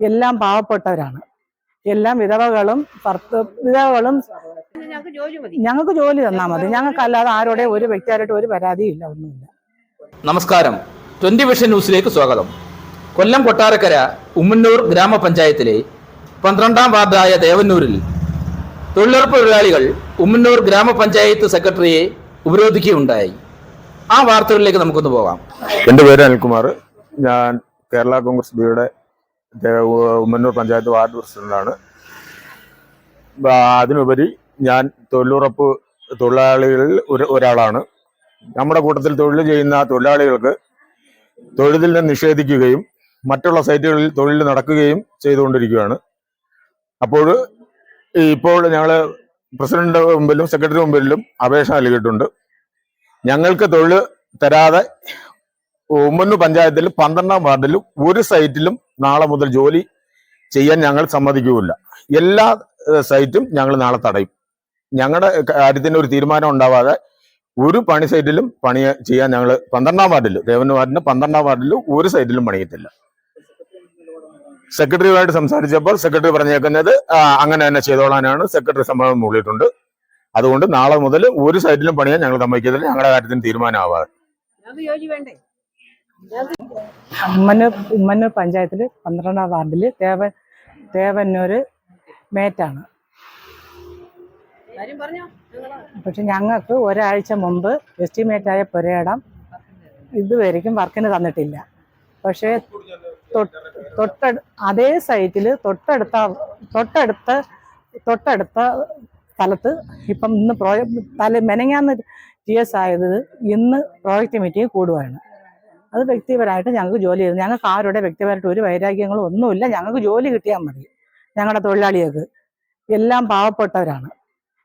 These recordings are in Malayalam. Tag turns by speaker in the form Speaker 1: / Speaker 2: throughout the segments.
Speaker 1: എല്ലാം പാവപ്പെട്ടവരാണ്. എല്ലാം വിധവകളും ഭർത്ത വിധവകളും
Speaker 2: ഞങ്ങൾക്ക് ജോലി
Speaker 1: തന്നാൽ മതി. ഞങ്ങൾക്ക് അല്ലാതെ ആരോടെ ഒരു വ്യക്തിയായിട്ട് ഒരു പരാതിയും ഇല്ല ഒന്നുമില്ല.
Speaker 3: നമസ്കാരം. ട്വന്റി വിഷൻ ന്യൂസിലേക്ക് സ്വാഗതം. കൊല്ലം കൊട്ടാരക്കര ഉമ്മന്നൂർ ഗ്രാമപഞ്ചായത്തിലെ പന്ത്രണ്ടാം വാർഡായ ദേവന്നൂരിൽ തൊഴിലുറപ്പ് തൊഴിലാളികൾ ഉമ്മന്നൂർ ഗ്രാമപഞ്ചായത്ത് സെക്രട്ടറിയെ ഉപരോധിക്കുകയുണ്ടായി. ആ വാർത്തകളിലേക്ക് നമുക്കൊന്ന് പോകാം.
Speaker 4: എന്റെ പേര് അനിൽകുമാർ. ഞാൻ കേരള കോൺഗ്രസ് ബിയുടെ ഉമ്മന്നൂർ പഞ്ചായത്ത് വാർഡ് പ്രസിഡന്റാണ്. അതിനുപരി ഞാൻ തൊഴിലുറപ്പ് തൊഴിലാളികളിൽ ഒരു ഒരാളാണ്. നമ്മുടെ കൂട്ടത്തിൽ തൊഴിൽ ചെയ്യുന്ന തൊഴിലാളികൾക്ക് തൊഴിലിൽ നിന്ന് നിഷേധിക്കുകയും മറ്റുള്ള സൈറ്റുകളിൽ തൊഴിൽ നടക്കുകയും ചെയ്തുകൊണ്ടിരിക്കുകയാണ്. അപ്പോൾ ഇപ്പോൾ ഞങ്ങൾ പ്രസിഡന്റ് മുമ്പിലും സെക്രട്ടറി മുമ്പിലും അപേക്ഷ നൽകിയിട്ടുണ്ട്. ഞങ്ങൾക്ക് തൊഴിൽ തരാതെ ഉമ്മന്നു പഞ്ചായത്തിൽ പന്ത്രണ്ടാം വാർഡിലും ഒരു സൈറ്റിലും നാളെ മുതൽ ജോലി ചെയ്യാൻ ഞങ്ങൾ സമ്മതിക്കുകയില്ല. എല്ലാ സൈറ്റും ഞങ്ങൾ നാളെ തടയും. ഞങ്ങളുടെ കാര്യത്തിന് ഒരു തീരുമാനം ഉണ്ടാവാതെ ഒരു പണി സൈറ്റിലും പണി ചെയ്യാൻ ഞങ്ങൾ പന്ത്രണ്ടാം വാർഡിൽ ദേവന് വാർഡിന് പന്ത്രണ്ടാം വാർഡിൽ ഒരു സൈറ്റിലും പണിയത്തില്ല. സെക്രട്ടറിയുമായിട്ട് സംസാരിച്ചപ്പോൾ സെക്രട്ടറി പറഞ്ഞേക്കുന്നത് അങ്ങനെ തന്നെ ചെയ്തോളാനാണ്. സെക്രട്ടറി സമ്മതം മൂളിയിട്ടുണ്ട്. അതുകൊണ്ട് നാളെ മുതൽ ഒരു സൈറ്റിലും പണിയാൻ ഞങ്ങൾ സമ്മതിക്കത്തില്ല. ഞങ്ങളുടെ കാര്യത്തിന് തീരുമാനമാവാതെ.
Speaker 1: ഉമ്മന്നൂർ ഉമ്മന്നൂർ പഞ്ചായത്തിൽ പന്ത്രണ്ടാം വാർഡിൽ ദേവ ദേവന്നൂർ മേറ്റാണ്. പക്ഷെ ഞങ്ങൾക്ക് ഒരാഴ്ച മുമ്പ് എസ്റ്റിമേറ്റായ പുരയിടം ഇതുവരെയും വർക്കിന് തന്നിട്ടില്ല. പക്ഷേ തൊട്ട അതേ സൈറ്റിൽ തൊട്ടടുത്ത തൊട്ടടുത്ത തൊട്ടടുത്ത സ്ഥലത്ത് ഇപ്പം ഇന്ന് പ്രോജക്റ്റ് തല മെനങ്ങാന്ന് ടി എസ് ആയത് ഇന്ന് പ്രോജക്റ്റ് മീറ്റിംഗ് കൂടുകയാണ് അത് വ്യക്തിപരമായിട്ട് ഞങ്ങൾക്ക് ജോലി ചെയ്തു. ഞങ്ങൾക്ക് ആരുടെ വ്യക്തിപരമായിട്ട് ഒരു വൈരാഗ്യങ്ങളും ഒന്നുമില്ല. ഞങ്ങൾക്ക് ജോലി കിട്ടിയാൽ മതി. ഞങ്ങളുടെ തൊഴിലാളികൾക്ക്. എല്ലാം പാവപ്പെട്ടവരാണ്.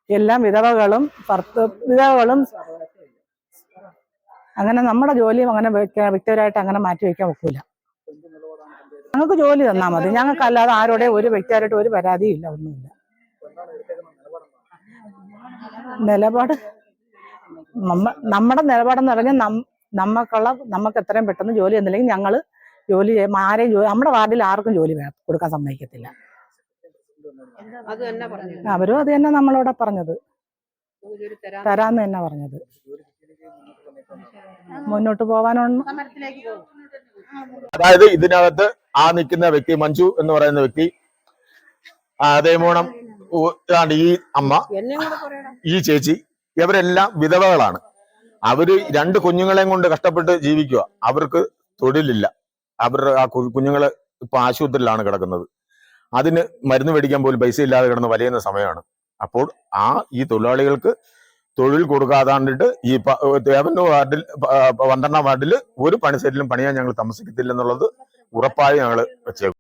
Speaker 1: എല്ലാം വിധവകളും ഭർത്ത വിധവകളും അങ്ങനെ നമ്മുടെ ജോലിയും അങ്ങനെ വ്യക്തി- വ്യക്തിപരമായിട്ട് അങ്ങനെ മാറ്റി വയ്ക്കാൻ ഒക്കില്ല. ഞങ്ങൾക്ക് ജോലി തന്നാൽ മതി. ഞങ്ങൾക്ക് അല്ലാതെ ആരോടെ ഒരു വ്യക്തിപരമായിട്ട് ഒരു പരാതിയും ഇല്ല ഒന്നുമില്ല. നിലപാട്. നമ്മ നമ്മുടെ നിലപാടെന്ന് പറഞ്ഞാൽ നമുക്കുള്ള നമുക്ക് എത്രയും പെട്ടെന്ന് ജോലി എന്നില്ലെങ്കിൽ ഞങ്ങൾ ജോലി ആരെയും ജോലി നമ്മുടെ വാർഡിൽ ആർക്കും ജോലി കൊടുക്കാൻ സമ്മതിക്കത്തില്ല. അവരും അത് തന്നെ നമ്മളോട് പറഞ്ഞത്. തരാന്ന്. തന്നെ പറഞ്ഞത്. മുന്നോട്ട്
Speaker 2: പോകും.
Speaker 4: അതായത് ഇതിനകത്ത് ആ നിൽക്കുന്ന വ്യക്തി മഞ്ജു എന്ന് പറയുന്ന വ്യക്തി അതേ അതേമോണം ഈ അമ്മ ഈ ചേച്ചി ഇവരെല്ലാം വിധവകളാണ്. അവർ രണ്ട് കുഞ്ഞുങ്ങളെയും കൊണ്ട് കഷ്ടപ്പെട്ട് ജീവിക്കുക അവർക്ക് തൊഴിലില്ല. അവരുടെ ആ കുഞ്ഞുങ്ങളെ ഇപ്പൊ ആശുപത്രിയിലാണ് കിടക്കുന്നത്. അതിന് മരുന്ന് മേടിക്കാൻ പോലും പൈസ ഇല്ലാതെ കിടന്ന് വലയുന്ന സമയമാണ്. അപ്പോൾ ആ ഈ തൊഴിലാളികൾക്ക് തൊഴിൽ കൊടുക്കാതാണ്ടിട്ട് ഈ ദേവന്റെ വാർഡിൽ പന്ത്രണ്ടാം വാർഡിൽ ഒരു പണി സൈറ്റിലും പണിയാൻ ഞങ്ങൾ താമസിക്കത്തില്ല എന്നുള്ളത് ഉറപ്പായി ഞങ്ങൾ വെച്ചേക്കും.